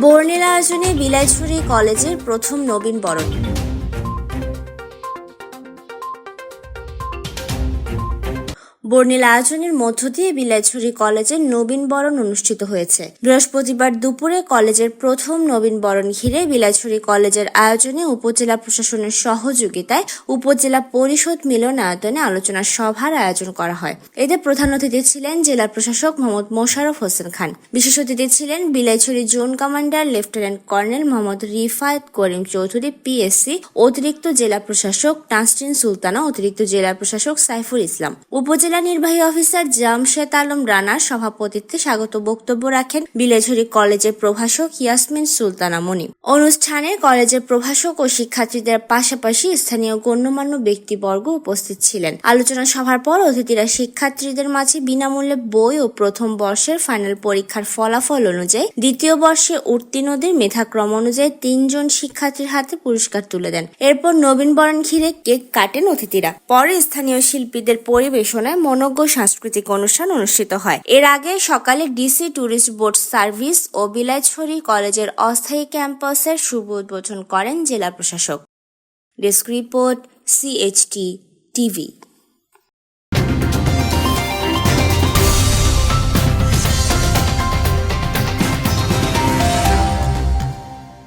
বর্ণিল আয়োজনে বিলাইছড়ি কলেজের প্রথম নবীন বরণ। বর্ণিল আয়োজনের মধ্য দিয়ে বিলাইছড়ি কলেজের নবীন বরণ অনুষ্ঠিত হয়েছে। বৃহস্পতিবার দুপুরে কলেজের প্রথম নবীন বরণ ঘিরে বিলাইছড়ি কলেজের আয়োজনে উপজেলা প্রশাসনের সহযোগিতায় উপজেলা পরিষদ মিলনায়তনে আলোচনা সভার আয়োজন করা হয়। এতে প্রধান অতিথি ছিলেন জেলা প্রশাসক মোহাম্মদ মোশাররফ হোসেন খান। বিশেষ অতিথি ছিলেন Bilaichhari zone commander lieutenant colonel Mohammad Rifayet Karim Chowdhury, PSC, অতিরিক্ত জেলা প্রশাসক নাসরিন সুলতানা, অতিরিক্ত জেলা প্রশাসক সাইফুল ইসলাম। উপজেলা নির্বাহী অফিসার জামশেদ আলম রানার সভাপতিত্বে স্বাগত বক্তব্য রাখেন বিলেঝুরি কলেজের প্রভাষক ইয়াসমিন সুলতানা মনি। অনুষ্ঠানে কলেজের প্রভাষক ও শিক্ষার্থীদের পাশাপাশি স্থানীয় গণ্যমান্য ব্যক্তিবর্গ উপস্থিত ছিলেন। আলোচনা সভার পর অতিথিরা শিক্ষার্থীদের মাঝে বিনামূল্যে বই ও প্রথম বর্ষের ফাইনাল পরীক্ষার ফলাফল অনুযায়ী দ্বিতীয় বর্ষে উত্তীর্ণদের মেধাক্রম অনুযায়ী তিনজন শিক্ষার্থীর হাতে পুরস্কার তুলে দেন। এরপর নবীন বরণ ঘিরে কেক কাটেন অতিথিরা। পরে স্থানীয় শিল্পীদের পরিবেশনায় মনজ্ঞ সাংস্কৃতিক অনুষ্ঠান অনুষ্ঠিত হয়। এর আগে সকালে ডিসি ট্যুরিস্ট বোর্ড সার্ভিস ও বিলাইছড়ি কলেজের অস্থায়ী ক্যাম্পাসের শুভ উদ্বোধন করেন জেলা প্রশাসক। Desk report CHT TV